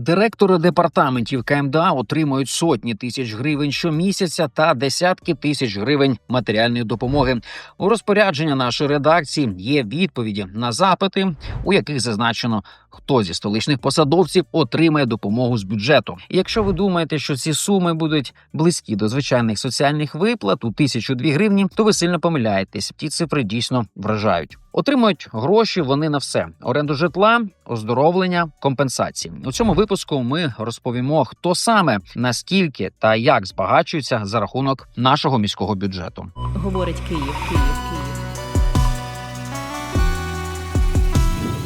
Директори департаментів КМДА отримують сотні тисяч гривень щомісяця та десятки тисяч гривень матеріальної допомоги. У розпорядження нашої редакції є відповіді на запити, у яких зазначено, хто зі столичних посадовців отримає допомогу з бюджету. І якщо ви думаєте, що ці суми будуть близькі до звичайних соціальних виплат у тисячу дві гривні, то ви сильно помиляєтесь. Ті цифри дійсно вражають. Отримують гроші вони на все: оренду житла, оздоровлення, компенсації. У цьому випуску ми розповімо, хто саме наскільки та як збагачується за рахунок нашого міського бюджету. Говорить Київ, Київ, Київ.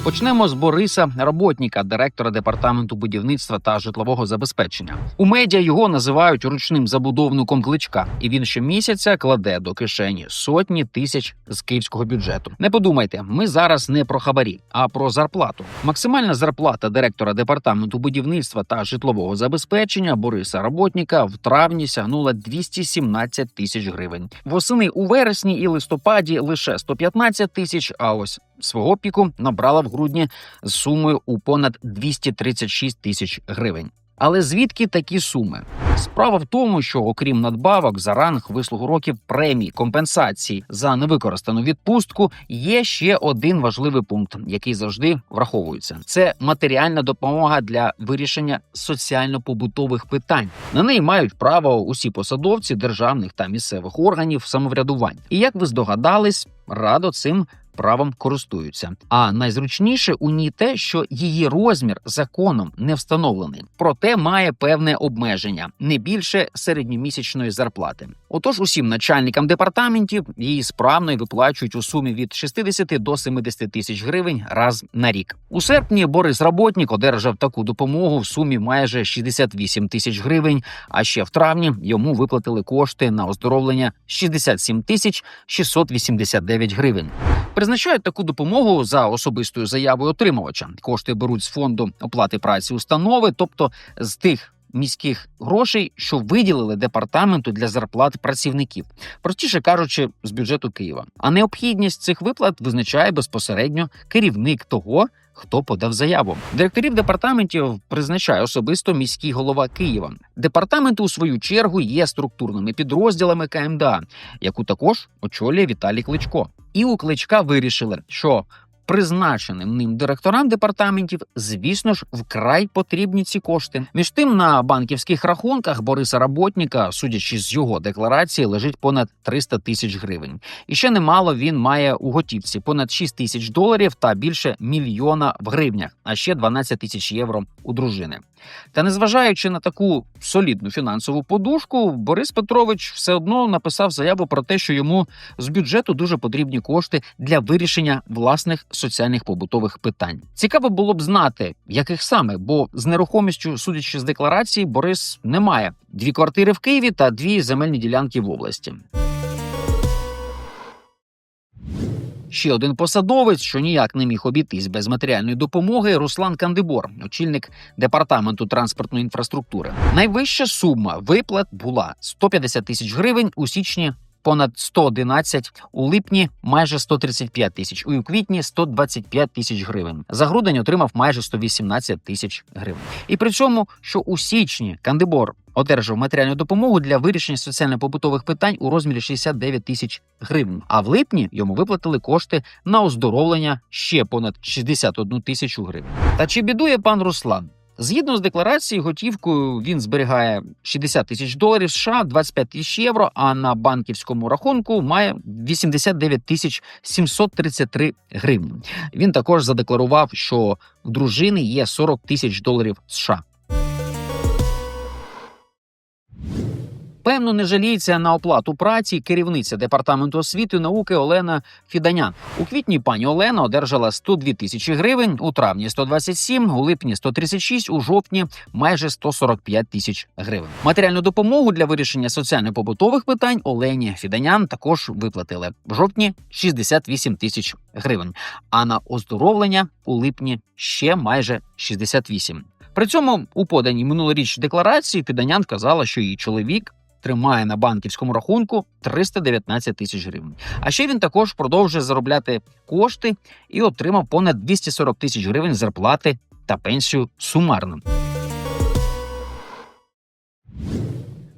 Почнемо з Бориса Роботніка, директора департаменту будівництва та житлового забезпечення. У медіа його називають ручним забудовником кличка, і він щомісяця кладе до кишені сотні тисяч з київського бюджету. Не подумайте, ми зараз не про хабарі, а про зарплату. Максимальна зарплата директора департаменту будівництва та житлового забезпечення Бориса Роботніка в травні сягнула 217 тисяч гривень. Восени у вересні і листопаді лише 115 тисяч. А ось свого піку набрала в грудні з сумою у понад 236 тисяч гривень. Але звідки такі суми? Справа в тому, що окрім надбавок за ранг вислугу років премій компенсацій за невикористану відпустку, є ще один важливий пункт, який завжди враховується: це матеріальна допомога для вирішення соціально-побутових питань. На неї мають право усі посадовці державних та місцевих органів самоврядування. І як ви здогадались, радо цим правом користуються. А найзручніше у ній те, що її розмір законом не встановлений, проте має певне обмеження не більше середньомісячної зарплати. Отож, усім начальникам департаментів її справно виплачують у сумі від 60 до 70 тисяч гривень раз на рік. У серпні Борис Работнік одержав таку допомогу в сумі майже 68 тисяч гривень. А ще в травні йому виплатили кошти на оздоровлення 67 тисяч 689 гривень. Призначають таку допомогу за особистою заявою отримувача. Кошти беруть з фонду оплати праці установи, тобто з тих. Міських грошей, що виділили департаменту для зарплат працівників, простіше кажучи, з бюджету Києва. А необхідність цих виплат визначає безпосередньо керівник того, хто подав заяву. Директорів департаментів призначає особисто міський голова Києва. Департаменти, у свою чергу, є структурними підрозділами КМДА, яку також очолює Віталій Кличко. І у кличка вирішили, що призначеним ним директорам департаментів, звісно ж, вкрай потрібні ці кошти. Між тим на банківських рахунках Бориса Работніка, судячи з його декларації, лежить понад 300 тисяч гривень. І ще немало він має у готівці понад 6 тисяч доларів та більше мільйона в гривнях, а ще 12 тисяч євро у дружини. Та незважаючи на таку солідну фінансову подушку, Борис Петрович все одно написав заяву про те, що йому з бюджету дуже потрібні кошти для вирішення власних соціальних побутових питань. Цікаво було б знати, яких саме, бо з нерухомістю, судячи з декларації, Борис не має дві квартири в Києві та дві земельні ділянки в області. Ще один посадовець, що ніяк не міг обійтись без матеріальної допомоги, Руслан Кандибор, очільник департаменту транспортної інфраструктури. Найвища сума виплат була 150 тисяч гривень у січні. Понад 111, у липні майже 135 тисяч, у квітні 125 тисяч гривень. За грудень отримав майже 118 тисяч гривень. І при цьому, що у січні Кандибор одержав матеріальну допомогу для вирішення соціально-побутових питань у розмірі 69 тисяч гривень. А в липні йому виплатили кошти на оздоровлення ще понад 61 тисячу гривень. Та чи бідує пан Руслан? Згідно з декларацією, готівкою він зберігає 60 тисяч доларів США, 25 тисяч євро. А на банківському рахунку має 89 тисяч 733 гривні. Він також задекларував, що в дружини є 40 тисяч доларів США. Певно, не жаліється на оплату праці керівниця департаменту освіти і науки Олена Фіданян. У квітні пані Олена одержала 102 тисячі гривень, у травні 127, у липні 136, у жовтні майже 145 тисяч гривень. Матеріальну допомогу для вирішення соціально-побутових питань Олені Фіданян також виплатили в жовтні 68 тисяч гривень. А на оздоровлення у липні ще майже 68. При цьому у поданій минулоріч декларації Фіданян вказала, що її чоловік тримає на банківському рахунку 319 тисяч гривень. А ще він також продовжує заробляти кошти і отримав понад 240 тисяч гривень зарплати та пенсію сумарно.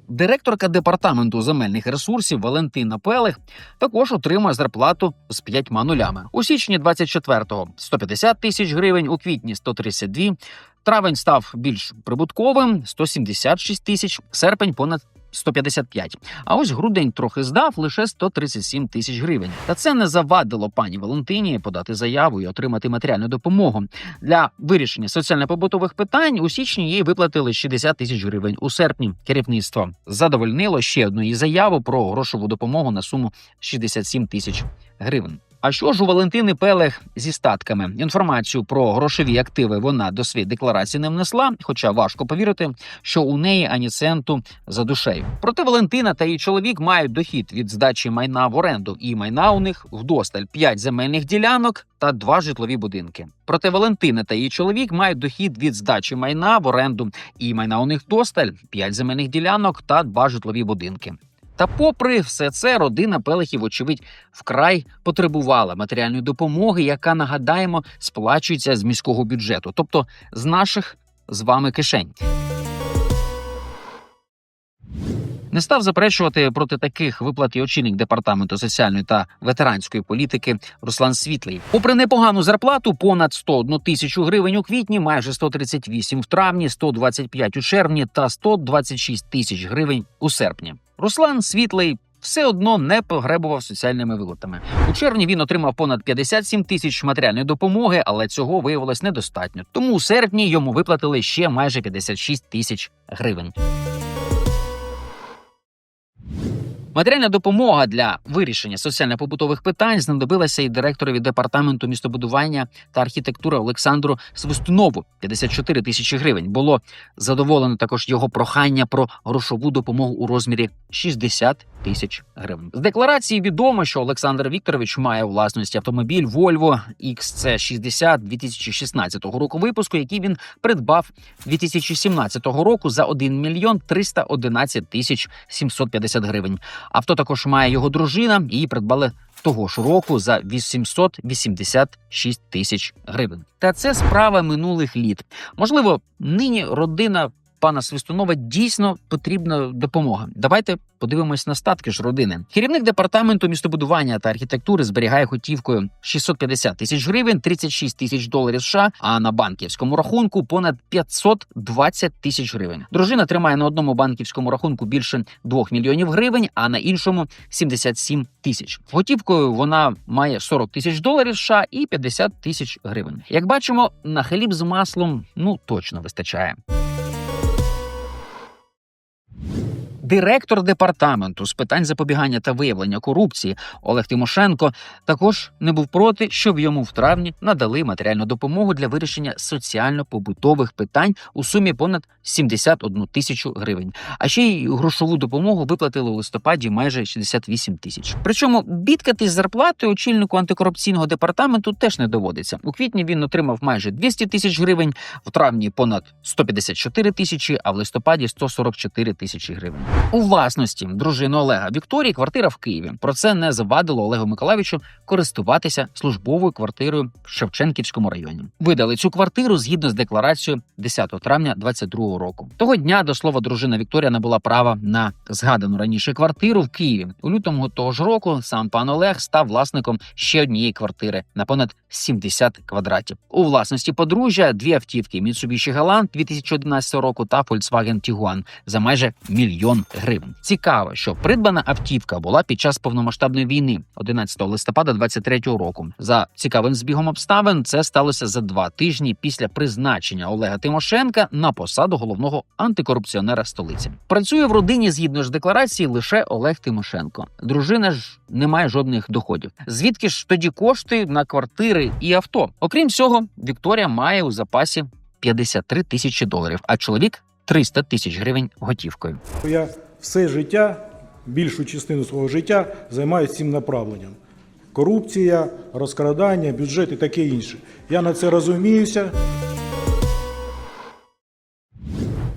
Директорка департаменту земельних ресурсів Валентина Пелех також отримує зарплату з п'ятьма нулями у січні 24-го 150 тисяч гривень, у квітні 132, Травень став більш прибутковим 176 тисяч, серпень понад 155. А ось грудень трохи здав лише 137 тисяч гривень. Та це не завадило пані Валентині подати заяву і отримати матеріальну допомогу. Для вирішення соціально-побутових питань у січні їй виплатили 60 тисяч гривень. У серпні керівництво задовольнило ще одну її заяву про грошову допомогу на суму 67 тисяч гривень. А що ж у Валентини Пелех зі статками? Інформацію про грошові активи вона до своєї декларації не внесла, хоча важко повірити, що у неї ані центу за душею. Проте Валентина та її чоловік мають дохід від здачі майна в оренду, і майна у них вдосталь 5 земельних ділянок та два житлові будинки. Проте Валентина та її чоловік мають дохід від здачі майна в оренду, і майна у них вдосталь 5 земельних ділянок та два житлові будинки. Та, попри все це, родина Пелехів, очевидь, вкрай потребувала матеріальної допомоги, яка нагадаємо сплачується з міського бюджету, тобто з наших з вами кишень. Не став заперечувати проти таких виплат і очільник департаменту соціальної та ветеранської політики Руслан Світлий. Попри непогану зарплату, понад 101 тисячу гривень у квітні, майже 138 в травні, 125 у червні та 126 тисяч гривень у серпні. Руслан Світлий. Все одно не погребував соціальними виплатами. У червні він отримав понад 57 тисяч матеріальної допомоги, але цього виявилось недостатньо. Тому у серпні йому виплатили ще майже 56 тисяч гривень. Матеріальна допомога для вирішення соціально-побутових питань знадобилася і директорові департаменту містобудування та архітектури Олександру Свистунову 54 тисячі гривень. Було задоволено також його прохання про грошову допомогу у розмірі 60 тисяч гривень. З декларації відомо, що Олександр Вікторович має у власності автомобіль Volvo XC60 2016 року випуску, який він придбав 2017 року за 1 мільйон 311 тисяч 750 гривень. Авто також має його дружина. Її придбали того ж року за 886 тисяч гривень. Та це справа минулих літ. Можливо, нині родина пана Свистунова дійсно потрібна допомога. Давайте подивимось на статки ж родини. Керівник департаменту містобудування та архітектури зберігає готівкою 650 тисяч гривень, 36 тисяч доларів США, а на банківському рахунку понад 520 тисяч гривень. Дружина тримає на одному банківському рахунку більше 2 мільйонів гривень, а на іншому 77 тисяч. Готівкою вона має 40 тисяч доларів США і 50 тисяч гривень. Як бачимо, на хліб з маслом ну точно вистачає. Директор департаменту з питань запобігання та виявлення корупції Олег Тимошенко також не був проти, щоб йому в травні надали матеріальну допомогу для вирішення соціально-побутових питань у сумі понад 71 тисячу гривень. А ще й грошову допомогу виплатили у листопаді майже 68 тисяч. Причому бідкатись з зарплатою очільнику антикорупційного департаменту теж не доводиться. У квітні він отримав майже 200 тисяч гривень, в травні понад 154 тисячі, а в листопаді 144 тисячі гривень. У власності дружини Олега Вікторії квартира в Києві. Про це не завадило Олегу Миколаївичу користуватися службовою квартирою в Шевченківському районі. Видали цю квартиру згідно з декларацією 10 травня 2022 року. Того дня до слова дружина Вікторія набула права на згадану раніше квартиру в Києві. У лютому того ж року сам пан Олег став власником ще однієї квартири на понад 70 квадратів. У власності подружжя дві автівки Mitsubishi Galant 2011 року та Volkswagen Tiguan за майже мільйон гривень. Цікаво, що придбана автівка була під час повномасштабної війни 11 листопада 23 року. За цікавим збігом обставин це сталося за два тижні після призначення Олега Тимошенка на посаду головного антикорупціонера столиці. Працює в родині згідно ж декларації лише Олег Тимошенко. Дружина ж не має жодних доходів. Звідки ж тоді кошти на квартири і авто? Окрім цього, Вікторія має у запасі 53 тисячі доларів, а чоловік 300 тисяч гривень готівкою. Я все життя, більшу частину свого життя займаюся цим направленням. Корупція, розкрадання, бюджет і таке інше. Я на це розуміюся.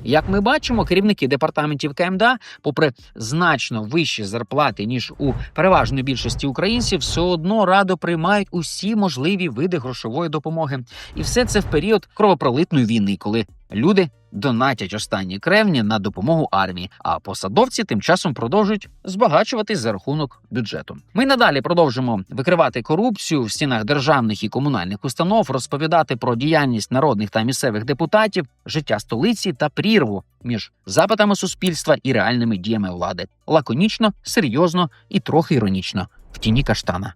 Як ми бачимо, керівники департаментів КМДА, попри значно вищі зарплати ніж у переважної більшості українців, все одно радо приймають усі можливі види грошової допомоги, і все це в період кровопролитної війни, коли Люди донатять останні кревні на допомогу армії, а посадовці тим часом продовжують збагачуватись за рахунок бюджету. Ми надалі продовжимо викривати корупцію в стінах державних і комунальних установ, розповідати про діяльність народних та місцевих депутатів, життя столиці та прірву між запитами суспільства і реальними діями влади. Лаконічно, серйозно і трохи іронічно в тіні каштана.